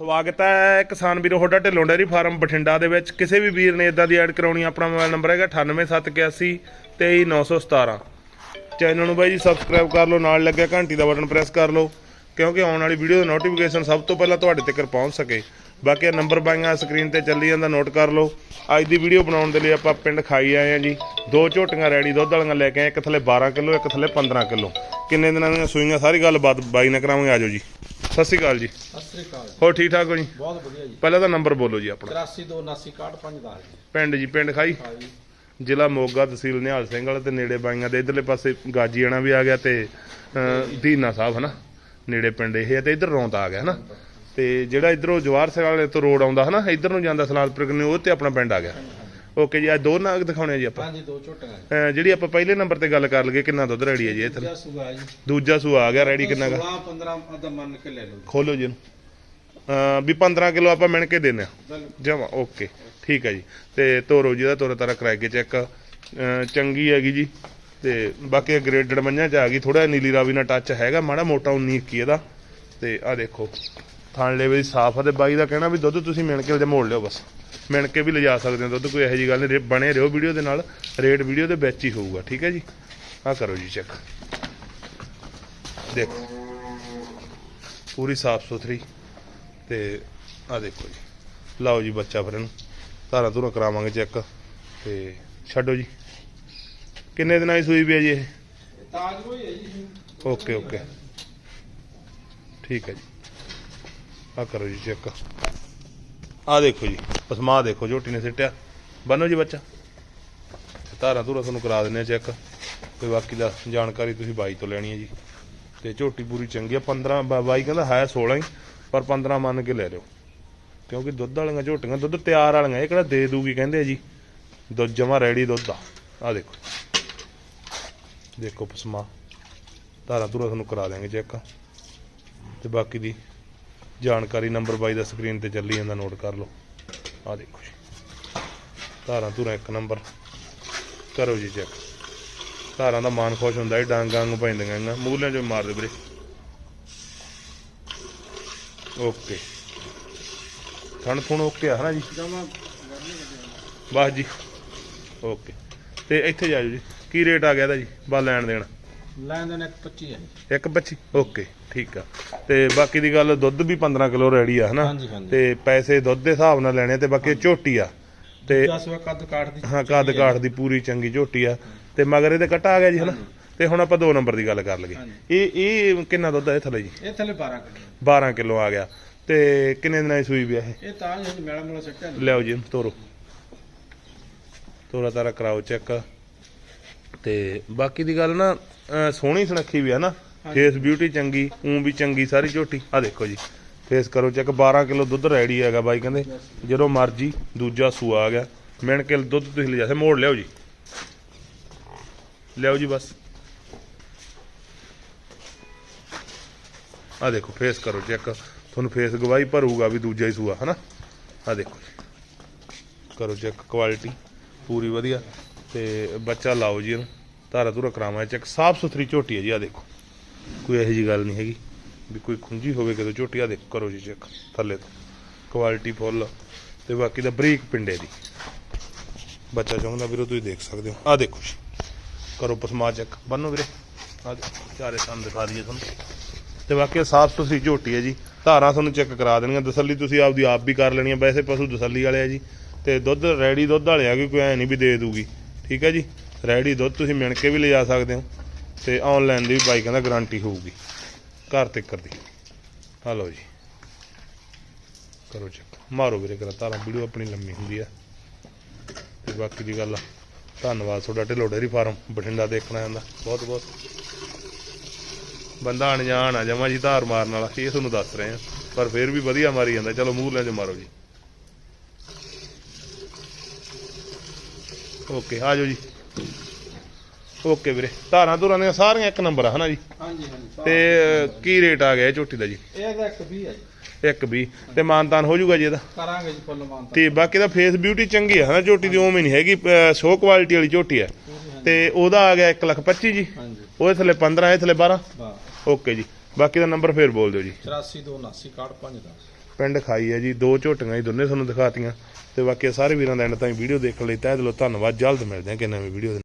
ਸਵਾਗਤ ਹੈ ਕਿਸਾਨ ਵੀਰੋ, ਤੁਹਾਡਾ ਢਿੱਲੋਂ ਡੇਅਰੀ ਫਾਰਮ ਬਠਿੰਡਾ ਦੇ ਵਿੱਚ। ਕਿਸੇ ਵੀ ਵੀਰ ਨੇ ਇਦਾਂ ਦੀ ਐਡ ਕਰਾਉਣੀ, ਆਪਣਾ ਮੋਬਾਈਲ ਨੰਬਰ ਹੈਗਾ 98781 23917 ਚੈਨਲ ਨੂੰ ਬਾਈ ਜੀ ਸਬਸਕ੍ਰਾਈਬ ਕਰ ਲਓ, ਨਾਲ ਲੱਗਿਆ ਘੰਟੀ ਦਾ ਬਟਨ ਪ੍ਰੈਸ ਕਰ ਲਓ, ਕਿਉਂਕਿ ਆਉਣ ਵਾਲੀ ਵੀਡੀਓ ਦਾ ਨੋਟੀਫਿਕੇਸ਼ਨ ਸਭ ਤੋਂ ਪਹਿਲਾਂ ਤੁਹਾਡੇ ਤੱਕ ਪਹੁੰਚ ਸਕੇ। ਬਾਕੀ ਇਹ ਨੰਬਰ ਬਾਈਆਂ ਸਕਰੀਨ ਤੇ ਚੱਲੀ ਜਾਂਦਾ ਨੋਟ ਕਰ ਲਓ। ਅੱਜ ਦੀ ਵੀਡੀਓ ਬਣਾਉਣ ਦੇ ਲਈ ਆਪਾਂ ਪਿੰਡ ਖਾਈ ਆਏ ਆ ਜੀ। ਦੋ ਝੋਟੀਆਂ ਰੈਡੀ, ਦੁੱਧ ਵਾਲੀਆਂ ਲੈ ਕੇ ਆਏ, ਇੱਕ ਥੱਲੇ 12 ਕਿਲੋ, ਇੱਕ ਥੱਲੇ 15 ਕਿਲੋ। ਕਿੰਨੇ ਦਿਨਾਂ ਦੀਆਂ ਸੂਈਆਂ, ਸਾਰੀ ਗੱਲਬਾਤ ਬਾਈ ਨਾਲ ਕਰਾਵਾਂਗੇ ਆਜੋ ਜੀ। ਸਤਿ ਸ਼੍ਰੀ ਅਕਾਲ ਜੀ। ਸਤਿ ਸ੍ਰੀ ਅਕਾਲ। ਹੋਰ ਠੀਕ ਠਾਕ ਹੋ ਜੀ? ਬਹੁਤ ਵਧੀਆ ਜੀ। ਪਹਿਲਾਂ ਤਾਂ ਨੰਬਰ ਬੋਲੋ ਜੀ ਆਪਣਾ। 83296510 ਜੀ। ਪਿੰਡ ਜੀ ਪਿੰਡ ਖਾਈ। ਹਾਂ ਜੀ। ਜ਼ਿਲ੍ਹਾ ਮੋਗਾ ਤਹਿਸੀਲ ਨਿਹਾਲ ਸਿੰਘ ਵਾਲੇ ਤੇ ਨੇੜੇ ਬਾਈਆਂ ਦੇ ਇਧਰਲੇ ਪਾਸੇ ਗਾਜੀਆਣਾ ਵੀ ਆ ਗਿਆ ਤੇ ਅਹ, ਦੀਨਾ ਸਾਹਿਬ ਹਨਾ ਨੇੜੇ ਪਿੰਡ ਇਹ ਹੈ ਤੇ ਇਧਰ ਰੌਂਤ ਆ ਗਿਆ ਹਨਾ। ਤੇ ਜਿਹੜਾ ਇਧਰੋਂ ਜਵਾਰ ਸਿੰਘ ਵਾਲੇ ਤੋਂ ਰੋਡ ਆਉਂਦਾ ਹਨਾ ਇਧਰ ਨੂੰ ਜਾਂਦਾ ਸਲਾਦਪੁਰ ਕਨੇ ਉਹ ਤੇ ਆਪਣਾ ਪਿੰਡ ਆ ਗਿਆ। ਓਕੇ ਜੀ ਅੱਜ ਦੋ ਨਾਗ ਦਿਖਾਉਣੇ ਆ ਜੀ ਆਪਾਂ। ਹਾਂ ਜੀ ਦੋ ਝੋਟੀਆਂ ਅਹ, ਜਿਹੜੀ ਆਪਾਂ ਪਹਿਲੇ ਨੰਬਰ ਤੇ ਗੱਲ ਕਰ ਲਈਏ ਕਿੰਨਾ ਦੁੱਧ ਰੈਡੀ ਹੈ ਜੀ ਇੱਥੇ ਦੂਜਾ ਸੂਆ ਜੀ। ਦੂਜਾ ਸੂਆ ਆ ਗਿਆ ਰੈਡੀ ਕਿੰਨਾ ਗਾ 16 15 ਅਦਾ ਮੰਨ ਕੇ ਲੈ ਲਓ ਖੋਲੋ ਜੀ ਇਹਨੂੰ। ਅਹ, ਵੀ 15 ਕਿਲੋ ਆਪਾਂ ਮਿਣ ਕੇ ਦਿੰਨੇ ਆ। ਬਿਲਕੁਲ। ਜਮਾ ਓਕੇ ਠੀਕ ਹੈ ਜੀ। ਤੇ ਤੋਰੋ ਜੀ ਦਾ ਤੋਰਾ ਤਾਰਾ ਕਰਾ ਕੇ ਚੈੱਕ ਚੰਗੀ ਹੈਗੀ ਜੀ। ਤੇ ਬਾਕੀ ਗ੍ਰੇਡਡ ਮੰਝਾਂ ਚ ਆ ਗਈ। ਥੋੜਾ ਨੀਲੀ ਰਾਵੀ ਨਾਲ ਟੱਚ ਹੈਗਾ ਮਾੜਾ ਮੋਟਾ 19 21 ਇਹਦਾ। ਤੇ ਆ ਦੇਖੋ। ਥਣ ਲੈਵੇ ਦੀ ਸਾਫ਼ ਆ ਤੇ ਬਾਈ ਦਾ ਕਹਿਣਾ ਵੀ ਦੁੱਧ ਤੁਸੀਂ ਮਿਣ ਕੇ ਉਹਦੇ ਮੋੜ ਲਿਓ ਬਸ। ਮਿਣ ਕੇ ਵੀ ਲਿਜਾ ਸਕਦੇ ਹੋ ਦੁੱਧ ਕੋਈ ਇਹੋ ਜੀ ਗੱਲ ਨਹੀਂ ਬਣੇ ਰਹੋ ਵੀਡੀਓ ਦੇ ਨਾਲ ਰੇਟ ਵੀਡੀਓ ਦੇ ਵਿੱਚ ਹੀ ਹੋਊਗਾ ਠੀਕ ਹੈ ਜੀ? ਆ ਕਰੋ ਜੀ ਚੈੱਕ ਦੇਖੋ ਪੂਰੀ ਸਾਫ਼ ਸੁਥਰੀ ਤੇ ਆ ਦੇਖੋ ਜੀ। ਲਓ ਜੀ ਬੱਚਾ ਫਿਰ ਇਹਨੂੰ ਧਾਰਾਂ ਧੂਰਾਂ ਕਰਾਵਾਂਗੇ ਚੈੱਕ ਤੇ ਛੱਡੋ ਜੀ। ਕਿੰਨੇ ਦਿਨਾਂ ਦੀ ਸੂਈ ਵੀ ਹੈ ਜੀ ਇਹ? ਤਾਜ ਕੋਈ ਹੈ ਜੀ। Okay okay. ਠੀਕ ਹੈ ਜੀ। ਆ ਕਰੋ ਜੀ ਚੈੱਕ। ਆ ਦੇਖੋ ਜੀ, ਪਸਮਾ ਦੇਖੋ, ਝੋਟੀ ਨੇ ਸਿੱਟਿਆ। ਬੰਨੋ ਜੀ ਬੱਚਾ। ਤੇ ਧਾਰਾਂ ਧੂਰਾਂ ਤੁਹਾਨੂੰ ਕਰਾ ਦਿੰਨੇ ਆ ਚੈੱਕ। ਤੇ ਬਾਕੀ ਦਾ ਜਾਣਕਾਰੀ ਤੁਸੀਂ ਬਾਈ ਤੋਂ ਲੈਣੀ ਹੈ ਜੀ। ਤੇ ਝੋਟੀ ਪੂਰੀ ਚੰਗੀ ਆ 15 ਬਾ- ਬਾਈ ਕਹਿੰਦਾ ਹੈ 16 ਹੀ, ਪਰ 15 ਮੰਨ ਕੇ ਲੈ ਲਿਓ। ਕਿਉਂਕਿ ਦੁੱਧ ਵਾਲੀਆਂ ਝੋਟੀਆਂ, ਦੁੱਧ ਤਿਆਰ ਵਾਲੀਆਂ, ਇਹ ਕਿਹੜਾ ਦੇ ਦੂਗੀ ਕਹਿੰਦੇ ਆ ਜੀ। ਦੁੱਧ ਜਮਾ ਰੈਡੀ ਦੁੱਧ ਆ। ਆ ਦੇਖੋ। ਦੇਖੋ ਪਸਮਾ। ਧਾਰਾਂ ਧੂਰਾ ਤੁਹਾਨੂੰ ਕਰਾ ਦਿਆਂਗੇ ਚੈੱਕ। ਤੇ ਬਾਕੀ ਦੀ ਜਾਣਕਾਰੀ ਨੰਬਰ ਬਾਈ ਦਾ ਸਕਰੀਨ ਤੇ ਚੱਲੀ ਜਾਂਦਾ, ਨੋਟ ਕਰ ਲਓ। ਆ ਦੇਖੋ ਜੀ। ਧਾਰਾਂ ਧੂਰਾਂ ਇੱਕ ਨੰਬਰ। ਕਰੋ ਜੀ ਚੈੱਕ। ਧਾਰਾਂ ਦਾ ਮਾਨ ਖੁਸ਼ ਹੁੰਦਾ ਹੈ ਡਾਂਗਾਂ ਨੂੰ ਪੈਂਦੀਆਂ ਇਹਨਾਂ ਮੂਲਿਆਂ ਚੋਂ ਮਾਰਦੇ ਵੀਰੇ। ਓਕੇ। ਥਣ ਥੁਣ ਓਕੇ ਆ, ਹਨਾ ਜੀ? ਬਸ ਜੀ। ਓਕੇ। ਤੇ ਇੱਥੇ ਜਾਓ ਜੀ। ਕੀ ਰੇਟ ਆ ਗਿਆ ਇਹਦਾ ਜੀ? ਬਾ ਲੈਣ ਦੇਣ। ਲੈਣ ਦੇਣ ਇੱਕ 25 ਹੈ ਜੀ। ਇੱਕ 25 ਓਕੇ ਠੀਕ ਆ। ਤੇ ਬਾਕੀ ਦੀ ਗੱਲ ਦੁੱਧ ਵੀ 15 ਕਿਲੋ ਰੈਡੀ ਆ ਹਨਾ? ਹਾਂਜੀ, ਹਾਂਜੀ। ਤੇ ਪੈਸੇ ਦੁੱਧ ਦੇ ਹਿਸਾਬ ਨਾਲ ਲੈਣੇ ਤੇ ਬਾਕੀ ਝੋਟੀ ਆ। ਤੇ ਦੂਜਾ ਸੂਆ ਕੱਦ ਕਾਠ ਦੀ ਹਾਂ ਕੱਦ ਕਾਠ ਦੀ ਪੂਰੀ ਚੰਗੀ ਝੋਟੀ ਆ। ਤੇ ਮਗਰ ਇਹਦੇ ਕੱਟਾ ਆ ਗਿਆ ਜੀ ਹਨਾ? ਤੇ ਹੁਣ ਆਪਾਂ ਦੋ ਨੰਬਰ ਦੀ ਗੱਲ ਕਰ ਲਈਏ। ਇਹ ਇਹ ਕਿੰਨਾ ਦੁੱਧ ਆ ਇਹ ਥੱਲੇ ਜੀ? ਇਹ ਥੱਲੇ 12 ਕਿਲੋ। 12 ਕਿਲੋ ਆ ਗਿਆ। ਤੇ ਕਿੰਨੇ ਦਿਨਾਂ ਦੀ ਸੂਈ ਵੀ ਆ ਇਹ? ਇਹ ਤਾਜ ਹੈ ਜੀ ਮੇਲਾ ਮੇਲਾ ਸੱਟਿਆ ਲਿਆਓ ਜੀ ਤੋਰੋ। ਤੋਰਾ ਤਾਰਾ ਕਰਾਓ ਚੈੱਕ। ਤੇ ਬਾਕੀ ਦੀ ਗੱਲ ਨਾ ਅਹ ਸੋਹਣੀ ਸੁਨੱਖੀ ਵੀ ਆ ਨਾ। ਫੇਸ ਬਿਊਟੀ ਚੰਗੀ ਊਂ ਵੀ ਚੰਗੀ ਸਾਰੀ ਝੋਟੀ। ਆ ਦੇਖੋ ਜੀ। ਫੇਸ ਕਰੋ ਚੈੱਕ 12 ਕਿਲੋ ਦੁੱਧ ਰੈਡੀ ਹੈਗਾ ਬਾਈ ਕਹਿੰਦੇ। ਜਦੋਂ ਮਰਜ਼ੀ ਦੂਜਾ ਸੂਆ ਆ ਗਿਆ। ਮਿਣ ਕੇ ਦੁੱਧ ਤੁਸੀਂ ਲਿਜਾ ਸੇ ਮੋੜ ਲਿਆਓ ਜੀ। ਲਿਆਓ ਜੀ ਬਸ। ਆ ਦੇਖੋ ਫੇਸ ਕਰੋ ਚੈੱਕ ਤੁਹਾਨੂੰ ਫੇਸ ਗਵਾਹੀ ਭਰੂਗਾ ਵੀ ਦੂਜਾ ਹੀ ਸੂਆ ਹਨਾ? ਆ ਦੇਖੋ ਜੀ। ਕਰੋ ਚੈੱਕ ਕੁਆਲਿਟੀ ਪੂਰੀ ਵਧੀਆ। ਤੇ ਬੱਚਾ ਲਾਓ ਜੀ ਇਹਨੂੰ। ਧਾਰਾ ਧੂਰਾ ਕਰਾਵਾਂ ਚੈੱਕ ਸਾਫ਼ ਸੁਥਰੀ ਝੋਟੀ ਹੈ ਜੀ ਆ ਦੇਖੋ। ਕੋਈ ਇਹੋ ਜੀ ਗੱਲ ਨਹੀਂ ਹੈਗੀ ਵੀ ਕੋਈ ਖੁੰਝੀ ਹੋਵੇ ਕਿਤੇ ਝੋਟੀ ਆ ਦੇਖੋ ਕਰੋ ਜੀ ਚੈੱਕ ਥੱਲੇ ਤੋਂ। ਕੁਆਲਿਟੀ ਫੁੱਲ ਤੇ ਬਾਕੀ ਦਾ ਬਰੀਕ ਪਿੰਡੇ ਦੀ। ਬੱਚਾ ਚਾਹੁੰਦਾ ਵੀਰੋ ਤੁਸੀਂ ਦੇਖ ਸਕਦੇ ਹੋ। ਆ ਦੇਖੋ ਜੀ, ਕਰੋ ਪਸਮਾ ਚੈੱਕ। ਬੰਨੋ ਵੀਰੇ ਆ ਚਾਰੇ ਸੰਨ ਦਿਖਾ ਦਈਏ ਤੁਹਾਨੂੰ। ਤੇ ਬਾਕੀ ਸਾਫ਼ ਸੁਥਰੀ ਝੋਟੀ ਹੈ ਜੀ। ਧਾਰਾਂ ਤੁਹਾਨੂੰ ਚੈੱਕ ਕਰਾ ਦੇਣੀਆਂ ਤਸੱਲੀ ਤੁਸੀਂ ਆਪਦੀ ਆਪ ਵੀ ਕਰ ਲੈਣੀ ਹੈ ਵੈਸੇ ਪਸ਼ੂ ਤਸੱਲੀ ਵਾਲੇ ਆ ਜੀ। ਤੇ ਦੁੱਧ, ਰੈਡੀ ਦੁੱਧ ਵਾਲੇ ਆ ਕਿ ਕੋਈ ਐ ਨਹੀਂ ਵੀ ਦੇ ਦੂਗੀ। ਠੀਕ ਹੈ ਜੀ? ਰੈਡੀ ਦੁੱਧ ਤੁਸੀਂ ਮਿਣ ਕੇ ਵੀ ਲਿਜਾ ਸਕਦੇ ਹੋ ਤੇ ਆਨਲਾਈਨ ਦੀ ਵੀ ਬਾਈ ਕਹਿੰਦਾ ਗਾਰੰਟੀ ਹੋਊਗੀ। ਘਰ ਤੱਕ ਦੀ ਹਲੋ ਜੀ। ਕਰੋ ਚੈੱਕ ਮਾਰੋ ਵੀਰੇ ਕਰਾ ਧਾਰਾਂ ਵੀਡੀਓ ਆਪਣੀ ਲੰਮੀ ਹੁੰਦੀ ਆ। ਤੇ ਬਾਕੀ ਦੀ ਗੱਲ ਧੰਨਵਾਦ ਤੁਹਾਡਾ ਢਿੱਲੋਂ ਡੇਅਰੀ ਫਾਰਮ, ਬਠਿੰਡਾ ਦੇਖਣਾ ਆਂਦਾ ਬਹੁਤ ਬਹੁਤ। ਬੰਦਾ ਅਣਜਾਣ ਆ, ਜਮਾ ਜੀ ਧਾਰ ਮਾਰਨ ਵਾਲਾ। ਇਹ ਤੁਹਾਨੂੰ ਦੱਸ ਰਹੇ ਆ। ਪਰ ਫਿਰ ਵੀ ਵਧੀਆ ਮਾਰੀ ਜਾਂਦਾ। ਚਲੋ ਮੂੰਹ ਲੈ ਚ ਮਾਰੋ ਜੀ। ਓਕੇ, ਆ ਜਾਓ ਜੀ। ਓਕੇ ਵੀਰੇ ਧਾਰਾਂ ਧੁਰਾਂ ਦੀਆਂ ਸਾਰੀਆਂ ਇੱਕ ਨੰਬਰ ਆ ਹਨਾ ਜੀ? ਹਾਂਜੀ ਹਾਂਜੀ ਤੇ ਕੀ ਰੇਟ ਆ ਗਿਆ ਇਹ ਝੋਟੀ ਦਾ ਜੀ? ਇਹ ਦਾ ਇੱਕ 20 ਹੈ ਜੀ। ਇੱਕ ਵੀ ਤੇ ਮਾਨਤਾਨ ਹੋ ਜਾਊਗਾ ਜੀ ਇਹਦਾ? ਕਰਾਂਗੇ ਜੀ ਫੁੱਲ ਮਾਨਤਾ ਤੇ ਬਾਕੀ ਦਾ ਫੇਸ ਬਿਊਟੀ ਚੰਗੀ ਆ ਹਨਾ ਝੋਟੀ ਦੀ ਉਵੇਂ ਨਹੀਂ ਹੈਗੀ ਸ਼ੋ ਕੁਆਲਿਟੀ ਵਾਲੀ ਝੋਟੀ ਆ। ਤੇ ਉਹਦਾ ਆ ਗਿਆ 1 ਲੱਖ 25 ਜੀ। ਹਾਂਜੀ। ਉਹਦੇ ਥੱਲੇ 15 ਇਹ ਥੱਲੇ 12 ਵਾਹ ਓਕੇ ਜੀ। ਬਾਕੀ ਦਾ ਨੰਬਰ ਫੇਰ ਬੋਲ ਦਿਓ ਜੀ। 84 279 65 10 ਪਿੰਡ ਖਾਈ ਹੈ ਜੀ, ਦੋ ਝੋਟੀਆਂ ਜੀ, ਦੋਨੇ ਤੁਹਾਨੂੰ ਦਿਖਾਤੀਆਂ ਤੇ ਬਾਕੀ ਸਾਰੇ ਵੀਰਾਂ ਦਾ ਐਂਡ ਤਾਈਂ ਵੀਡੀਓ ਦੇਖਣ ਲਈ ਤਹਿ ਦਿਲੋਂ ਧੰਨਵਾਦ, ਜਲਦ ਮਿਲਦੇ ਹਾਂ ਕਿ ਨਵੀਂ ਵੀਡੀਓ